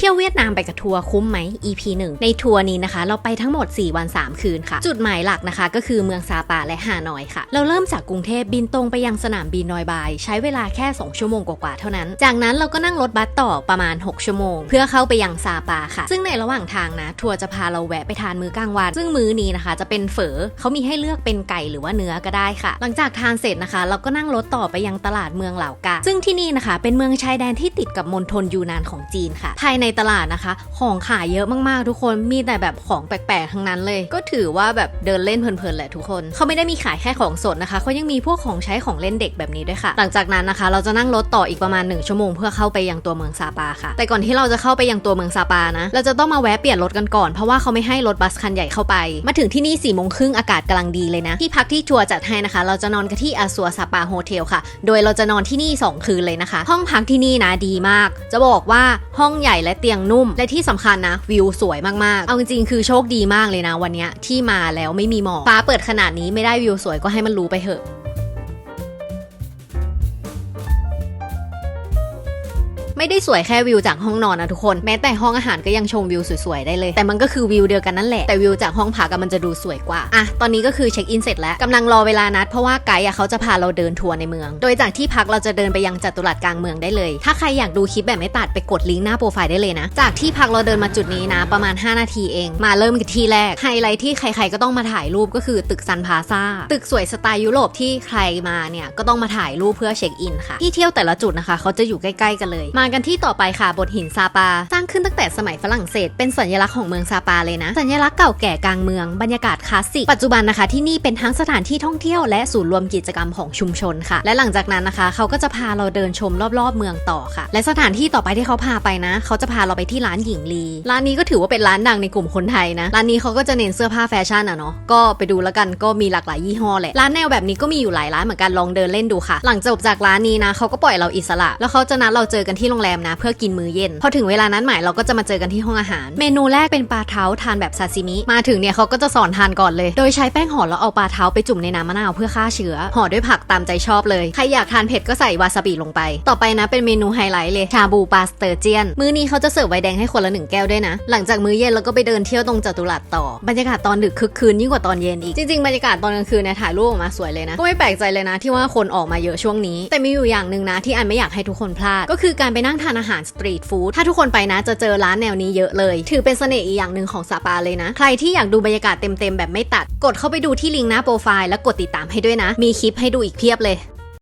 เที่ยวเวียดนามไปกับทัวร์คุ้มไหม EP 1 ในทัวร์นี้นะคะ เราไปทั้งหมด 4 วัน 3 คืนค่ะ จุดหมายหลักนะคะ ก็คือเมืองซาปาและฮานอยค่ะ เราเริ่มจากกรุงเทพบินตรงไปยังสนามบินนอยบาย ใช้เวลาแค่ 2 ชั่วโมงกว่าๆเท่านั้น จากนั้นเราก็นั่งรถบัสต่อประมาณ 6 ชั่วโมง เพื่อเข้าไปยังซาปาค่ะ ซึ่งในระหว่างทางนะทัวร์จะพาเราแวะไปทานมื้อกลางวันซึ่งมื้อนี้นะคะ จะเป็นเฝอเขามีให้เลือกเป็นไก่หรือว่าเนื้อก็ได้ค่ะ หลังจากทานเสร็จนะคะ เราก็นั่งรถต่อไปยังตลาดเมืองเหล่ากาซึ่งที่นี่นะคะ เป็นเมืองชายแดนที่ติดกับมณฑลยูนานของจีนค่ะ ภายในตลาดนะคะ ของขายเยอะมากๆทุกคนมีแต่แบบของแปลกๆทั้งนั้นเลย ก็ถือว่าแบบเดินเล่นเพลินๆแหละทุกคนเขาไม่ได้มีขายแค่ของสดนะคะเขายังมีพวกของใช้ของเล่นเด็กแบบนี้ด้วยค่ะ หลังจากนั้นนะคะ เราจะนั่งรถต่ออีกประมาณ 1 ชั่วโมงเพื่อเข้าไปยังตัวเมืองซาปาค่ะ แต่ก่อนที่เราจะเข้าไปยังตัวเมืองซาปานะ เราจะต้องมาแวะเปลี่ยนรถกันก่อนเพราะว่าเขาไม่ให้รถบัสคันใหญ่เข้าไป มาถึงที่นี่4ี่โมงครึ่งอากาศกำลังดีเลยนะ ที่พักที่ทัวร์จัดให้นะคะ เราจะนอนกันที่อาซัวซาปาโฮเทลค่ะ โดยเราจะนอนที่นี่ 2 คืนเลยนะคะ ห้องพักที่นี่นะดีมาก จะบอกว่าห้องใหญ่และเตียงนุ่ม และที่สำคัญนะ วิวสวยมาก ๆ เอาจริงๆ คือโชคดีมากเลยนะวันนี้ที่มาแล้วไม่มีหมอกฟ้าเปิดขนาดนี้ไม่ได้วิวสวยก็ให้มันรู้ไปเถอะ ไม่ได้สวยแค่วิวจากห้องนอนนะทุกคน แม้แต่ห้องอาหารก็ยังชมวิวสวยๆได้เลย แต่มันก็คือวิวเดียวกันนั่นแหละ แต่วิวจากห้องพักมันจะดูสวยกว่า อะ ตอนนี้ก็คือเช็คอินเสร็จแล้วกำลังรอเวลานัด เพราะว่าไกด์เขาจะพาเราเดินทัวร์ในเมือง โดยจากที่พักเราจะเดินไปยังจัตุรัสกลางเมืองได้เลย ถ้าใครอยากดูคลิปแบบไม่ตัดไปกดลิงก์หน้าโปรไฟล์ได้เลยนะ จากที่พักเราเดินมาจุดนี้นะประมาณ 5 นาทีเอง มาเริ่มกันที่แรกไฮไลท์ที่ใครๆก็ต้องมาถ่ายรูปก็คือตึกซันพาซาตึกสวยสไตล์ยุโรปที่ใครมาเนี่ยก็ต้องมาถ่ายรูปเพื่อเช็คอินค่ะที่เที่ยวแต่ละจุดนะคะ เขาจะอยู่ใกล้ๆกันเลย มากันที่ต่อไปค่ะบทหินซาปา สร้างขึ้นตั้งแต่สมัยฝรั่งเศส เป็นสัญลักษณ์ของเมืองซาปาเลยนะ สัญลักษณ์เก่าแก่กลางเมืองบรรยากาศคลาสสิก ปัจจุบันนะคะที่นี่เป็นทั้งสถานที่ท่องเที่ยวและศูนย์รวมกิจกรรมของชุมชนค่ะ และหลังจากนั้นนะคะ เขาก็จะพาเราเดินชมรอบๆ เมืองต่อค่ะ และสถานที่ต่อไปที่เขาพาไปนะ เขาจะพาเราไปที่ร้านหญิงลี ร้านนี้ก็ถือว่าเป็นร้านดังในกลุ่มคนไทยนะ ร้านนี้เขาก็จะเน้นเสื้อผ้าแฟชั่นอะเนาะ ก็ไปดูแล้วกันก็มีหลากหลายยี่ห้อแหละ ร้านแนวแบบนี้ก็มีอยู่หลายร้านเหมือนกันลองเดินเล่นดูค่ะ หลังจบจากร้านนี้นะเขาก็ปล่อยเราอิสระ แล้วเขาจะนัดเราเจอกันที่โรงแรมนะ เพื่อกินมื้อเย็น พอถึงเวลานั้นหมายเราก็จะมาเจอกันที่ห้องอาหาร เมนูแรกเป็นปลาเท้าทานแบบซาซิมิ มาถึงเนี่ยเขาก็จะสอนทานก่อนเลย โดยใช้แป้งห่อแล้วเอาปลาเท้าไปจุ่มในน้ำมะนาวเพื่อฆ่าเชื้อ ห่อด้วยผักตามใจชอบเลย ใครอยากทานเผ็ดก็ใส่วาซาบิลงไป ต่อไปนะเป็นเมนูไฮไลท์เลย ชาบูปลาสเตอร์เจียน มื้อนี้เขาจะเสิร์ฟไวน์แดงให้คนละหนึ่งแก้วด้วยนะ หลังจากมื้อเย็นเราก็ไปเดินเที่ยวตรงจัตุรัสต่อ บรรยากาศตอนดึกคึกคืนยิ่งกว่าตอนเย็นอีก จริงๆบรรยากาศตอนกลางคืนเนี่ยถ่ายรูปออกมาสวยเลยนะ ก็ไม่แปลกใจเลยนะที่ว่าคนออกมาเยอะช่วงนี้ แต่มีอยู่อย่างหนึ่งนะที่อันไม่อยากให้ทุกคนพลาด ก็คือการไปนั่งทานอาหารสตรีทฟู้ดถ้าทุกคนไปนะจะเจอร้านแนวนี้เยอะเลย ถือเป็นเสน่ห์อีกอย่างหนึ่งของซาปาเลยนะ ใครที่อยากดูบรรยากาศเต็มๆแบบไม่ตัด กดเข้าไปดูที่ลิงก์หน้าโปรไฟล์แล้วกดติดตามให้ด้วยนะ มีคลิปให้ดูอีกเพียบเลย